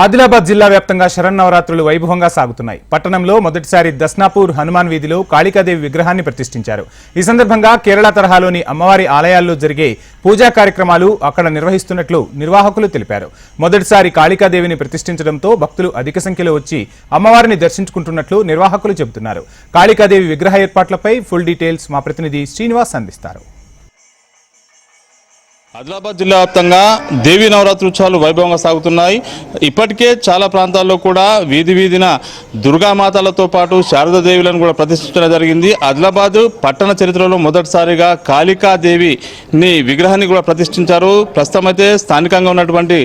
ఆదిలాబాద్ జిల్లా వ్యాప్తంగా శరన్నవరాత్రులు వైభవంగా సాగుతున్నాయి. పట్టణంలో మొదటిసారి దస్నాపూర్ హనుమాన్ వీధిలో కాళికాదేవి విగ్రహాన్ని ప్రతిష్ఠించారు. ఈ సందర్భంగా కేరళ తరహాలోని అమ్మవారి ఆలయాల్లో జరిగే పూజా కార్యక్రమాలు అక్కడ నిర్వహిస్తున్నట్లు నిర్వాహకులు తెలిపారు. మొదటిసారి కాళికాదేవిని ప్రతిష్ఠించడంతో భక్తులు అధిక సంఖ్యలో వచ్చి అమ్మవారిని దర్శించుకుంటున్నట్లు నిర్వాహకులు చెబుతున్నారు. కాళికాదేవి విగ్రహ ఏర్పాట్లపై ఫుల్ డీటెయిల్స్ మా ప్రతినిధి శ్రీనివాస్ అందిస్తారు. ఆదిలాబాద్ జిల్లా వ్యాప్తంగా దేవీ నవరాత్రి ఉత్సవాలు వైభవంగా సాగుతున్నాయి. ఇప్పటికే చాలా ప్రాంతాల్లో కూడా వీధి వీధిన దుర్గామాతలతో పాటు శారదాదేవులను కూడా ప్రతిష్ఠించడం జరిగింది. ఆదిలాబాద్ పట్టణ చరిత్రలో మొదటిసారిగా కాళికాదేవిని విగ్రహాన్ని కూడా ప్రతిష్ఠించారు. ప్రస్తుతం అయితే స్థానికంగా ఉన్నటువంటి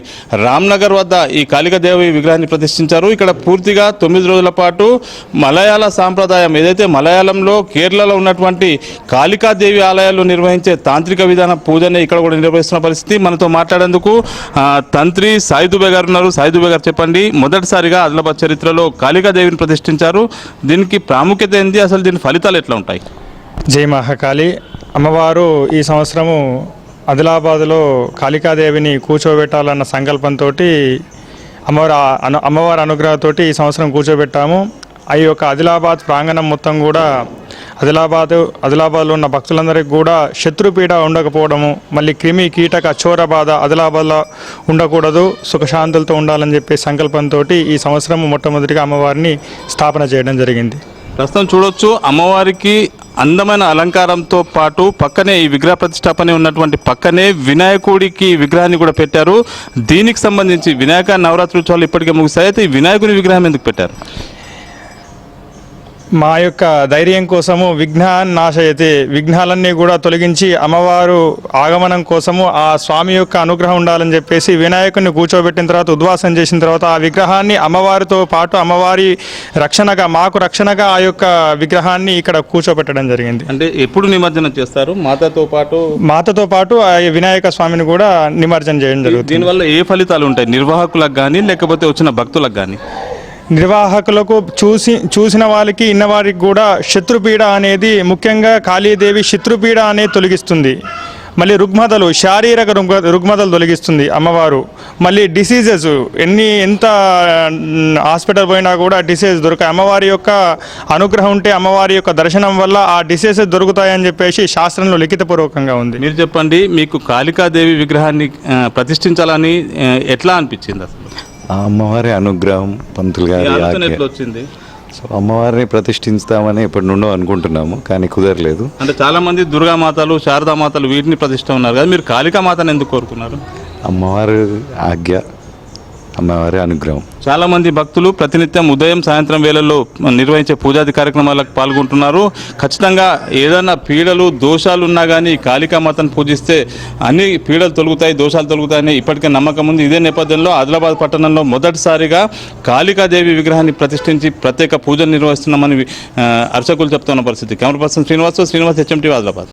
రామ్నగర్ వద్ద ఈ కాళికాదేవి విగ్రహాన్ని ప్రతిష్ఠించారు. ఇక్కడ పూర్తిగా తొమ్మిది రోజుల పాటు మలయాళ సాంప్రదాయం ఏదైతే మలయాళంలో కేరళలో ఉన్నటువంటి కాళికాదేవి ఆలయాల్లో నిర్వహించే తాంత్రిక విధాన పూజని ఇక్కడ కూడా నిర్వహిస్తున్న పరిస్థితి. మనతో మాట్లాడేందుకు తంత్రి తంత్రి సాయిదుబే గారు ఉన్నారు. సాయిదుబే గారు చెప్పండి. మొదటిసారిగా ఆదిలాబాద్ చరిత్రలో కాళికాదేవిని ప్రతిష్ఠించారు. దీనికి ప్రాముఖ్యత ఏంది? అసలు దీని ఫలితాలు ఎట్లా ఉంటాయి? జై మహాకాళి. అమ్మవారు ఈ సంవత్సరము ఆదిలాబాద్లో కాళికాదేవిని కూర్చోబెట్టాలన్న సంకల్పంతో అమ్మవారి అను అమ్మవారి అనుగ్రహంతో ఈ సంవత్సరం కూర్చోబెట్టాము. ఆ యొక్క ఆదిలాబాద్ ప్రాంగణం మొత్తం కూడా ఆదిలాబాద్ ఆదిలాబాద్లో ఉన్న భక్తులందరికీ కూడా శత్రుపీడ ఉండకపోవడము మళ్ళీ క్రిమి కీటక చోర బాధ ఆదిలాబాద్లో ఉండకూడదు సుఖశాంతులతో ఉండాలని చెప్పే సంకల్పంతో ఈ సంవత్సరం మొట్టమొదటిగా అమ్మవారిని స్థాపన చేయడం జరిగింది. ప్రస్తుతం చూడొచ్చు అమ్మవారికి అందమైన అలంకారంతో పాటు పక్కనే ఈ విగ్రహ ప్రతిష్టాపన ఉన్నటువంటి పక్కనే వినాయకుడికి విగ్రహాన్ని కూడా పెట్టారు. దీనికి సంబంధించి వినాయక నవరాత్రి ఉత్సవాలు ఇప్పటికే ముగిసాయి అయితే ఈ వినాయకుని విగ్రహం ఎందుకు పెట్టారు? మా యొక్క ధైర్యం కోసము విఘ్నాన్ని నాశయతే. విఘ్నాలన్నీ కూడా తొలగించి అమ్మవారు ఆగమనం కోసము ఆ స్వామి యొక్క అనుగ్రహం ఉండాలని చెప్పేసి వినాయకుడిని కూర్చోబెట్టిన తర్వాత ఉద్వాసం చేసిన తర్వాత ఆ విగ్రహాన్ని అమ్మవారితో పాటు అమ్మవారి రక్షణగా మాకు రక్షణగా ఆ యొక్క విగ్రహాన్ని ఇక్కడ కూర్చోబెట్టడం జరిగింది. అంటే ఎప్పుడు నిమజ్జనం చేస్తారు? మాతతో పాటు మాతతో పాటు ఆ వినాయక స్వామిని కూడా నిమజ్జనం చేయడం జరుగుతుంది. దీనివల్ల ఏ ఫలితాలు ఉంటాయి? నిర్వాహకులకు కానీ లేకపోతే వచ్చిన భక్తులకు కానీ నిర్వాహకులకు చూసి చూసిన వారికి ఇన్నవారికి కూడా శత్రుపీడ అనేది ముఖ్యంగా కాళీదేవి శత్రుపీడ అనేది తొలగిస్తుంది. మళ్ళీ రుగ్మతలు శారీరక రుగ్మ రుగ్మతలు తొలగిస్తుంది అమ్మవారు. మళ్ళీ డిసీజెస్ ఎన్ని ఎంత హాస్పిటల్ పోయినా కూడా డిసీజ్ దొరకాయి అమ్మవారి యొక్క అనుగ్రహం ఉంటే అమ్మవారి యొక్క దర్శనం వల్ల ఆ డిసీజెస్ దొరుకుతాయని చెప్పేసి శాస్త్రంలో లిఖితపూర్వకంగా ఉంది. మీరు చెప్పండి మీకు కాళికాదేవి విగ్రహాన్ని ప్రతిష్ఠించాలని ఎట్లా అనిపించింది అసలు? ఆ అమ్మవారి అనుగ్రహం పంతులు గారి ఆజ్ఞ. వచ్చింది? సో అమ్మవారిని ప్రతిష్ఠిస్తామని ఇప్పటి నుండో అనుకుంటున్నాము కానీ కుదరలేదు. అంటే చాలా మంది దుర్గామాతలు శారదామాతలు వీటిని ప్రతిష్ట ఉన్నారు కదా మీరు కాళికామాతను ఎందుకు కోరుకున్నారు? అమ్మవారి ఆజ్ఞ అమ్మవారి అనుగ్రహం. చాలా మంది భక్తులు ప్రతినిత్యం ఉదయం సాయంత్రం వేళల్లో నిర్వహించే పూజాది కార్యక్రమాలకు పాల్గొంటున్నారు. ఖచ్చితంగా ఏదైనా పీడలు దోషాలు ఉన్నా కానీ కాళికామాతను పూజిస్తే అన్ని పీడలు తొలుగుతాయి దోషాలు తొలుగుతాయని ఇప్పటికే నమ్మకం ఉంది. ఇదే నేపథ్యంలో ఆదిలాబాద్ పట్టణంలో మొదటిసారిగా కాళికాదేవి విగ్రహాన్ని ప్రతిష్ఠించి ప్రత్యేక పూజలు నిర్వహిస్తున్నామని అర్చకులు చెప్తున్న పరిస్థితి. Camera person Srinivas Srinivas HMT Adilabad.